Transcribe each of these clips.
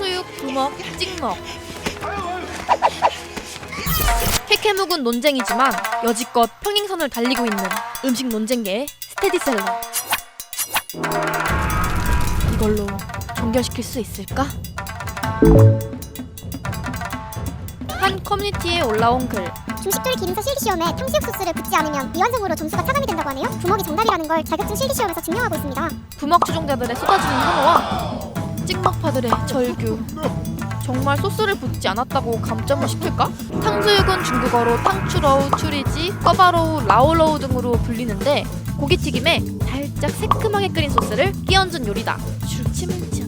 탕수육, 부먹, 찍먹. 캐캐묵은 논쟁이지만 여지껏 평행선을 달리고 있는 음식 논쟁계의 스테디셀러. 이걸로 종결시킬 수 있을까? 한 커뮤니티에 올라온 글. 중식조리 기능사 실기 시험에 탕수육 소스를 붓지 않으면 미완성으로 점수가 차감이 된다고 하네요. 부먹이 정답이라는 걸 자격증 실기 시험에서 증명하고 있습니다. 부먹 추종자들의 쏟아지는 환호와 찍먹파들의 절규. 정말 소스를 붓지 않았다고 감점을 시킬까? 탕수육은 중국어로 탕추러우, 추리지, 꺼바로우, 라오로우 등으로 불리는데 고기튀김에 살짝 새큼하게 끓인 소스를 끼얹은 요리다. 주의하세요.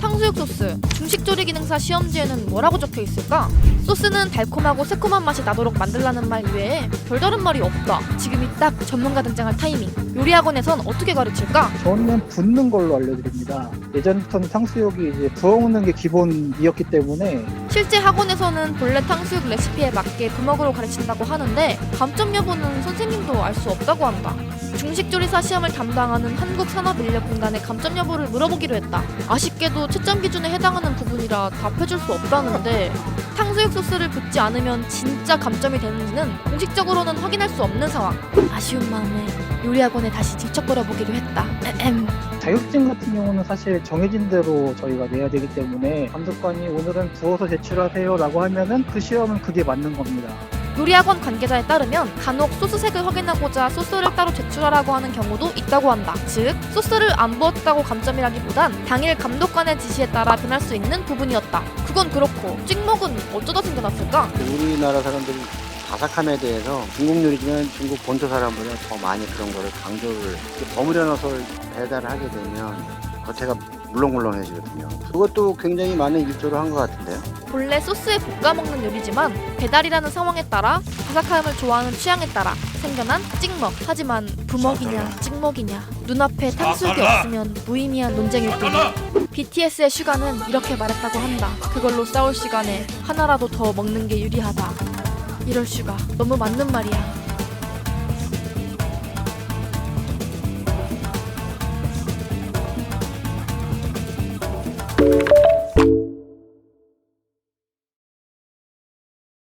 탕수육 소스 중식 조리 기능사 시험지에는 뭐라고 적혀 있을까? 소스는 달콤하고 새콤한 맛이 나도록 만들라는 말 외에 별다른 말이 없다. 지금이 딱 전문가 등장할 타이밍. 요리 학원에선 어떻게 가르칠까? 저는 붓는 걸로 알려드립니다. 예전부터는 탕수육이 이제 부어먹는 게 기본이었기 때문에 실제 학원에서는 본래 탕수육 레시피에 맞게 부먹으로 가르친다고 하는데 감점 여부는 선생님도 알 수 없다고 한다. 중식조리사 시험을 담당하는 한국산업인력공단에 감점 여부를 물어보기로 했다. 아쉽게도 채점 기준에 해당하는 부분이라 답해줄 수 없다는데 탕수육 소스를 붓지 않으면 진짜 감점이 되는지는 공식적으로는 확인할 수 없는 상황. 아쉬운 마음에 요리학원에 다시 직접 걸어 보기로 했다. 에헴. 자격증 같은 경우는 사실 정해진 대로 저희가 내야 되기 때문에 감독관이 오늘은 부어서 제출하세요라고 하면은 그 시험은 그게 맞는 겁니다. 요리학원 관계자에 따르면 간혹 소스색을 확인하고자 소스를 따로 제출하라고 하는 경우도 있다고 한다. 즉, 소스를 안 부었다고 감점이라기보단 당일 감독관의 지시에 따라 변할 수 있는 부분이었다. 그건 그렇고 찍먹은 어쩌다 생겨났을까? 우리나라 사람들이 바삭함에 대해서 중국 요리지만 중국 본토 사람보다 더 많이 그런 거를 강조를 버무려 넣어서 배달을 하게 되면 겉에가 물렁물렁해지거든요. 그것도 굉장히 많은 일조를 한 것 같은데요. 본래 소스에 볶아 먹는 요리지만 배달이라는 상황에 따라 바삭함을 좋아하는 취향에 따라 생겨난 찍먹. 하지만 부먹이냐 찍먹이냐 눈앞에 탕수육이 없으면 무의미한 논쟁일 뿐. BTS의 슈가는 이렇게 말했다고 한다. 그걸로 싸울 시간에 하나라도 더 먹는 게 유리하다. 이럴 슈가 너무 맞는 말이야. you